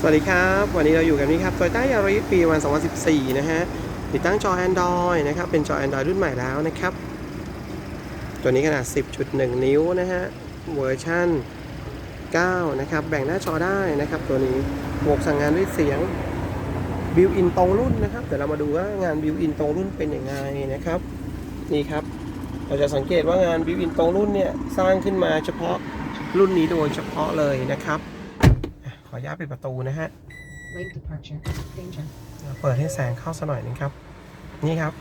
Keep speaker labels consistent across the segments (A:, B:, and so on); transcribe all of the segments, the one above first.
A: สวัสดีครับ วันนี้เราอยู่กันนี่ครับ Toyota Yaris ปีวัน 2014 นะฮะ ติดตั้งจอ Android นะครับ เป็นจอ Android รุ่นใหม่แล้วนะครับ ตัวนี้ขนาด 10.1 นิ้วนะฮะ เวอร์ชัน9 นะครับ แบ่งหน้าจอได้นะครับ ตัวนี้บวกสั่งงานด้วยเสียงบิวอินตรงรุ่นนะครับ เดี๋ยวเรามาดูว่างานบิวอินตรงรุ่นเป็นยังไงนะครับ นี่ครับ เราจะสังเกตว่างานบิวอินตรงรุ่นเนี่ย สร้างขึ้นมาเฉพาะรุ่นนี้โดยเฉพาะเลยนะครับ อะขออนุญาตปิดประตูนะฮะ
B: Lane departure. Danger.
A: เปิดให้แสงเข้าสักหน่อยหนึงครับ นี่ครับ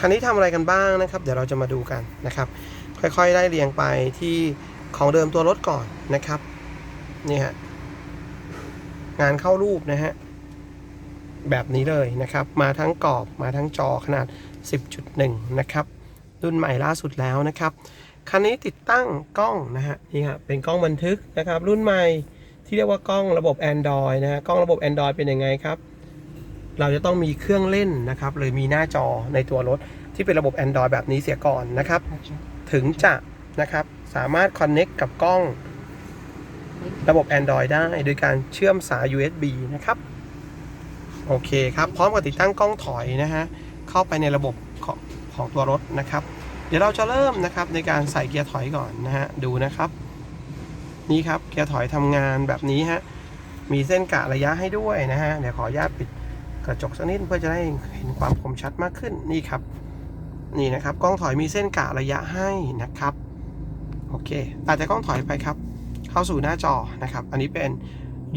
A: คันนี้ทำอะไรกันบ้างนะครับ เดี๋ยวเราจะมาดูกันนะครับ ค่อยๆไล่เรียงไปที่ของเดิมตัวรถก่อนนะครับ นี่ฮะ งานเข้ารูปนะฮะ แบบนี้เลยนะครับ มาทั้งกรอบมาทั้งจอขนาด 10.1 นะครับ รุ่นใหม่ล่าสุดแล้วนะครับ คันนี้ติดตั้งกล้องนะฮะ นี่ฮะ เป็นกล้องบันทึกนะครับ รุ่นใหม่ ที่เรียกว่ากล้องระบบ Android นะฮะกล้องระบบ Android เป็นยังไงครับ เราจะต้องมีเครื่องเล่นนะครับหรือมีหน้าจอในตัวรถที่เป็นระบบ Android แบบนี้เสียก่อนนะครับ ถึงจะนะครับสามารถ Connect กับกล้องระบบ Android ได้ โดยการเชื่อมสาย USB นะครับ โอเคครับ พร้อมกับติดตั้งกล้องถอยนะฮะ เข้าไปในระบบของของตัวรถนะครับ เดี๋ยวเราจะเริ่มนะครับในการใส่เกียร์ถอยก่อนนะฮะ ดูนะครับ นี่ครับเกียร์ถอยทำงานแบบนี้ฮะมีเส้นกะระยะให้ด้วยนะฮะเดี๋ยวขออนุญาตปิดกระจกสักนิดเพื่อจะได้เห็นความคมชัดมากขึ้นนี่ครับ นี่นะครับกล้องถอยมีเส้นกะระยะให้นะครับโอเคตัดจากกล้องถอยไปครับ เข้าสู่หน้าจอนะครับ อันนี้เป็น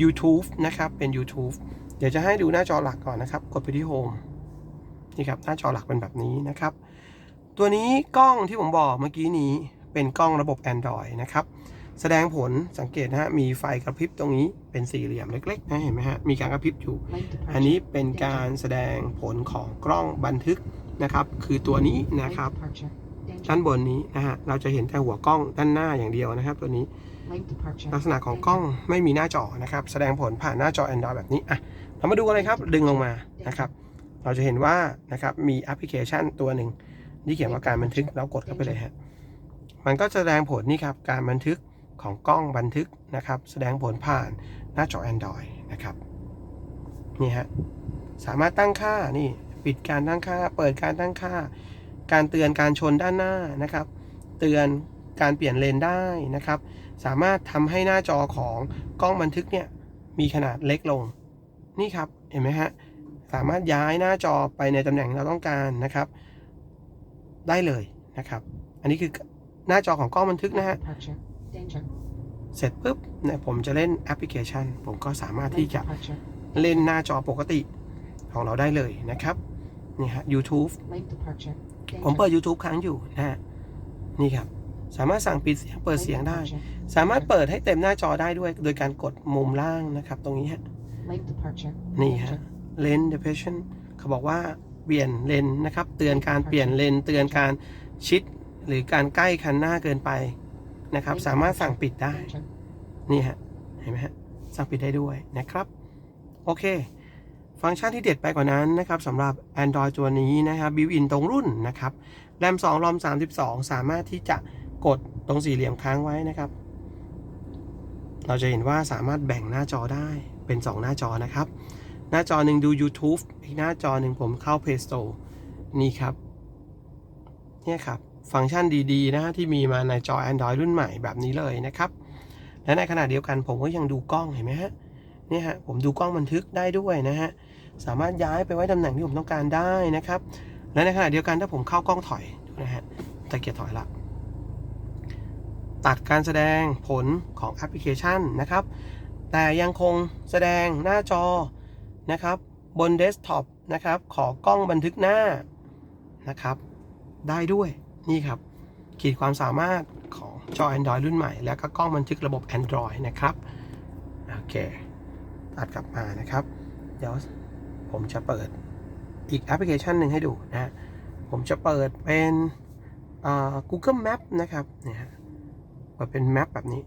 A: YouTube นะครับเป็น YouTube เดี๋ยวจะให้ดูหน้าจอหลักก่อนนะครับ กดไปที่ Home นี่ครับหน้าจอหลักเป็นแบบนี้นะครับ ตัวนี้กล้องที่ผมบอกเมื่อกี้นี้เป็นกล้องระบบ Android นะครับ แสดงผลสังเกตนะฮะมีไฟกระพริบตรงนี้เป็นสี่เหลี่ยมเล็กๆนะเห็นไหมฮะมีการกระพริบอยู่
B: Lane departure.
A: อันนี้เป็นการแสดงผลของกล้องบันทึกนะครับ คือตัวนี้
B: Lane
A: นะครับ
B: departure. Danger.
A: ด้านบนนี้นะฮะเราจะเห็นแต่หัวกล้องด้านหน้าอย่างเดียวนะครับ ตัวนี้
B: Lane departure.
A: ลักษณะของกล้องไม่มีหน้าจอนะครับ แสดงผลผ่านหน้าจอ Android แบบนี้อะเรามาดูกันเลยครับ ดึงลงมานะครับ เราจะเห็นว่านะครับมีแอปพลิเคชันตัวหนึ่งที่เขียนว่าการบันทึกเรากดเข้าไปเลยฮะมันก็จะแสดงผลนี่ครับการบันทึก ของกล้องบันทึกนะครับ แสดงผลผ่านหน้าจอ Android นะครับ นี่ฮะ สามารถตั้งค่านี่ปิดการตั้งค่า เปิดการตั้งค่า การเตือนการชนด้านหน้านะครับ เตือนการเปลี่ยนเลนได้นะครับ สามารถทำให้หน้าจอของกล้องบันทึกเนี่ยมีขนาดเล็กลง นี่ครับ เห็นไหมฮะ สามารถย้ายหน้าจอไปในตำแหน่งเราต้องการนะครับ ได้เลยนะครับ อันนี้คือหน้าจอของกล้องบันทึกนะฮะ เสร็จปุ๊บเนี่ยผมจะเล่นแอปพลิเคชัน ผมก็สามารถ
B: Lane
A: ที่จะ
B: departure.
A: เล่นหน้าจอปกติของเราได้เลยนะครับ นี่ฮะ YouTube
B: Lane departure.
A: ผม
B: Danger.
A: เปิด YouTube ค้างอยู่นะฮะ นี่ครับ สามารถสั่งปิดเสียงเปิด
B: Lane
A: เสียงได้
B: departure.
A: สามารถเปิดให้เต็มหน้าจอได้ด้วย โดยการกดมุมล่างนะครับ ตรงนี้ฮะ
B: Lane departure.
A: นี่ฮะเลน depression เขาบอกว่าเปลี่ยนเลนนะครับ เตือนการเปลี่ยนเลนเตือนการชิด หรือการใกล้คันหน้าเกินไป นะครับ สามารถสั่งปิดได้
B: Danger.
A: นี่ฮะ เห็นไหมฮะ สั่งปิดได้ด้วยนะครับ โอเค ฟังก์ชันที่เด็ดไปกว่านั้นนะครับสำหรับ Android ตัวนี้นะครับบิวอินตรงรุ่นนะครับแรม2รอม32 สามารถที่จะกดตรงสี่เหลี่ยมค้างไว้นะครับ เราจะเห็นว่าสามารถแบ่งหน้าจอได้เป็น 2 หน้าจอนะครับ หน้าจอหนึ่งดู YouTube อีกหน้าจอหนึ่งผมเข้า Play Store นี่ครับ เนี่ยครับ ฟังก์ชันดีๆนะฮะที่มีมาในจอ Android รุ่นใหม่แบบนี้เลยนะครับ และในขณะเดียวกันผมก็ยังดูกล้องเห็นไหมฮะเนี่ยฮะผมดูกล้องบันทึกได้ด้วยนะฮะสามารถย้ายไปไว้ตำแหน่งที่ผมต้องการได้นะครับ และในขณะเดียวกันถ้าผมเข้ากล้องถอยดูนะฮะตะเกียบถอยละตัดการแสดงผลของแอปพลิเคชันนะครับ แต่ยังคงแสดงหน้าจอนะครับ บนเดสก์ท็อปนะครับ ขอกล้องบันทึกหน้านะครับ ได้ด้วย นี่ครับ ขีดความสามารถของจอ Android รุ่นใหม่ แล้วก็กล้องบันทึกระบบ Android นะครับ โอเค ตัดกลับมานะครับ เดี๋ยวผมจะเปิดอีกแอปพลิเคชันหนึ่งให้ดูนะ ผมจะเปิดเป็น Google Map นะครับเนี่ยเปิดเป็นแมปแบบนี้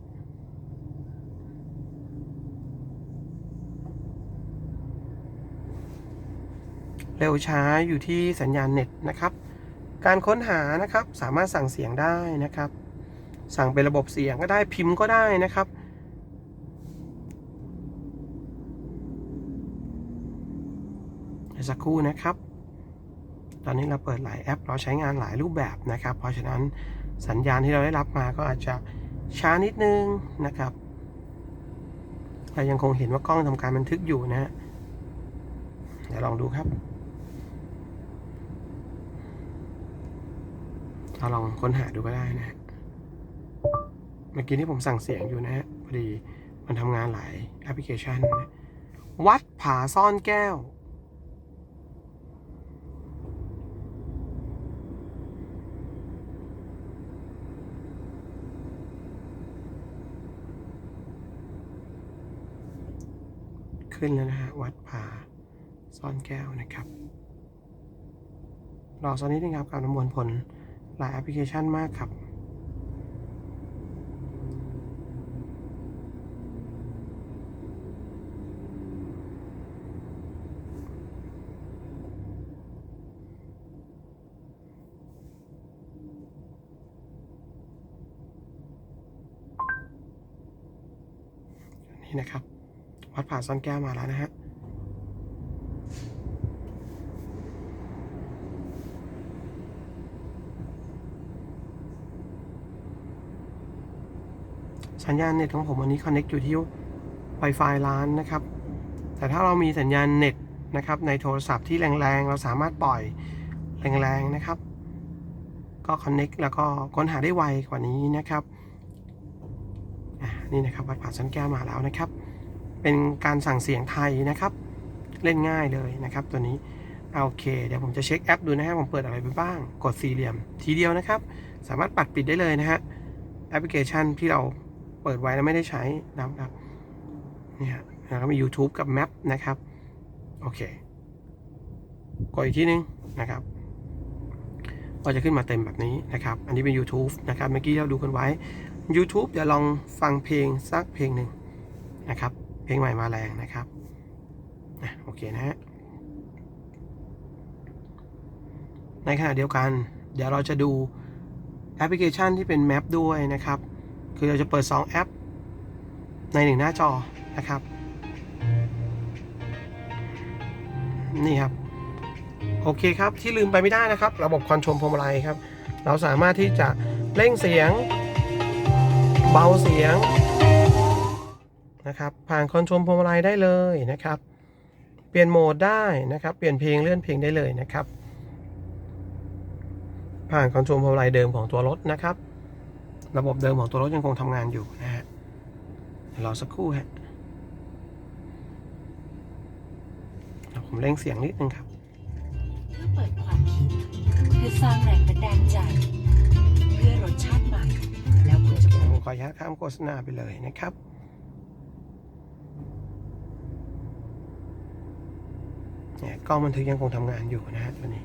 A: เร็วช้าอยู่ที่สัญญาณเน็ตนะครับ การค้นหานะครับสามารถสั่งเสียงได้นะครับ สั่งเป็นระบบเสียงก็ได้พิมพ์ก็ได้นะครับ สักครู่นะครับ ตอนนี้เราเปิดหลายแอป เราใช้งานหลายรูปแบบนะครับ เพราะฉะนั้นสัญญาณที่เราได้รับมาก็อาจจะช้านิดนึงนะครับเรายังคงเห็นว่ากล้องทำการบันทึกอยู่นะฮะเดี๋ยวลองดูครับ เราลองค้นหาดูก็ได้นะฮะเมื่อกี้ที่ผมสั่งเสียงอยู่นะฮะพอดีมันทำงานหลายแอปพลิเคชันนะวัดผาซ่อนแก้ว ขึ้นแล้วนะฮะ วัดผาซ่อนแก้วนะครับ รอสักนิดนึงครับการประมวลผล หลายแอปพลิเคชันมากครับ นี่นะครับ วัดผ่าซ่อนแก้วมาแล้วนะฮะ สัญญาณเน็ตของผมวันนี้คอนเน็กอยู่ที่ Wi-Fi ร้านนะครับ แต่ถ้าเรามีสัญญาณเน็ตนะครับในโทรศัพท์ที่แรงๆ เราสามารถปล่อยแรงๆนะครับ ก็คอนเน็กแล้วก็ค้นหาได้ไวกว่านี้นะครับอะนี่นะครับวัดผาซ่อนแก้วมาแล้วนะครับ เป็นการสั่งเสียงไทยนะครับ เล่นง่ายเลยนะครับตัวนี้โอเค เดี๋ยวผมจะเช็คแอปดูนะฮะผมเปิดอะไรไปบ้าง กดสี่เหลี่ยม ทีเดียวนะครับ สามารถปัดปิดได้เลยนะฮะแอปพลิเคชันที่เรา เปิดไว้แล้วไม่ได้ใช้นะครับเนี่ฮะแล้วก็มี YouTube กับ Map นะครับ โอเค กดอีกทีนึงนะครับ ก็จะขึ้นมาเต็มแบบนี้นะครับ อันนี้เป็น YouTube นะครับ เมื่อกี้เราดูกันไว้ YouTube เดี๋ยวลองฟังเพลงสักเพลงหนึ่งนะครับ เพลงใหม่มาแรงนะครับอะโอเคนะฮะในขณะเดียวกัน เดี๋ยวเราจะดูแอปพลิเคชันที่เป็นแมปด้วยนะครับ คือเราจะเปิด 2 แอป ในหนึ่งหน้าจอนะครับ นี่ครับ โอเคครับที่ลืมไปไม่ได้นะครับ ระบบคอนโทรลพวงมาลัยครับ เราสามารถที่จะเร่งเสียง เบาเสียงนะครับ ผ่านคอนโทรลพวงมาลัยได้เลยนะครับ เปลี่ยนโหมดได้นะครับ เปลี่ยนเพลงเลื่อนเพลงได้เลยนะครับ ผ่านคอนโทรลพวงมาลัยเดิมของตัวรถนะครับ ระบบเดิมของตัวรถยังคงทำงานอยู่นะฮะเดี๋ยวรอสักครู่ฮะผมเร่งเสียงนิดนึงครับ
C: เพื่อเปิดความคิด เพื่อสร้างแรงบันดาลใจ เพื่อรสชาติใหม่ แล้วคุณจะ
A: ผมขออนุญาตข้ามโฆษณาไปเลยนะครับเนี่ยกล้องบันทึกยังคงทำงานอยู่นะฮะตัวนี้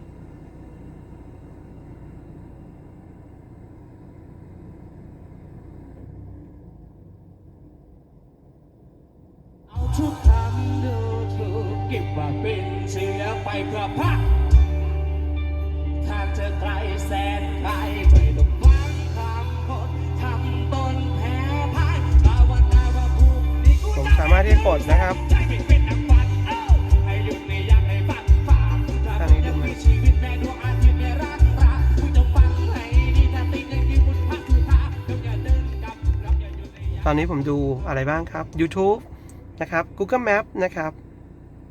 D: งให้ดีถ้าติดในที่มุดพักคือท้าต้องอย่าเดินกลับ
A: ตอนนี้ผมดูอะไรบ้างครับ YouTube นะครับ Google Map นะครับ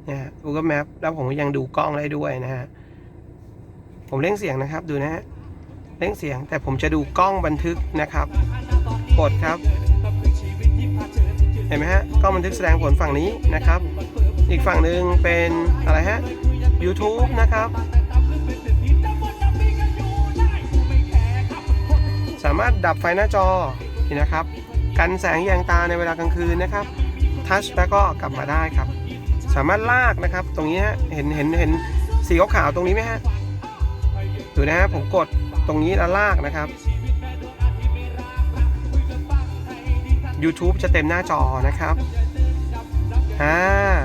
A: นี่ย Google Map แล้วผมยังดูกล้องได้ด้วยนะฮะ ผมเร่งเสียงนะครับ ดูนะฮะ เร่งเสียง แต่ผมจะดูกล้องบันทึกนะครับ กดครับ เห็นไหมฮะกล้องบันทึกแสดงผลฝั่งนี้นะครับ อีกฝั่งหนึ่งเป็นอะไรฮะ YouTube นะครับ สามารถดับไฟหน้าจอนี่นะครับ กันแสงแยงตาในเวลากลางคืนนะครับ ทัชแล้วก็กลับมาได้ครับ สามารถลากนะครับ ตรงนี้ฮะเห็นเห็นเห็นสีขาวๆตรงนี้ไหมฮะดูนะฮะผมกดตรงนี้แล้วลากนะครับ YouTube จะเต็มหน้าจอนะครับอ่า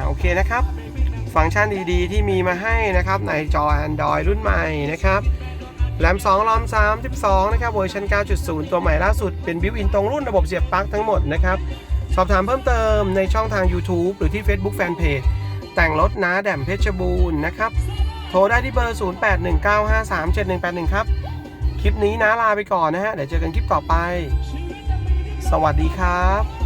A: โอเคนะครับ ฟังก์ชันดีๆ ที่มีมาให้นะครับ ในจอ Android รุ่นใหม่นะครับแรม2รอม32 นะครับเวอร์ชัน 9.0 ตัวใหม่ล่าสุดเป็นบิวอินตรงรุ่นระบบเสียบปลั๊กทั้งหมดนะครับ สอบถามเพิ่มเติมในช่องทาง YouTube หรือที่ Facebook Fanpage แต่งรถนะแดมเพชรบูรณ์นะครับ โทรได้ที่เบอร์ 0819537181 ครับ คลิปนี้นะลาไปก่อนนะฮะ เดี๋ยวเจอกันคลิปต่อไป สวัสดีครับ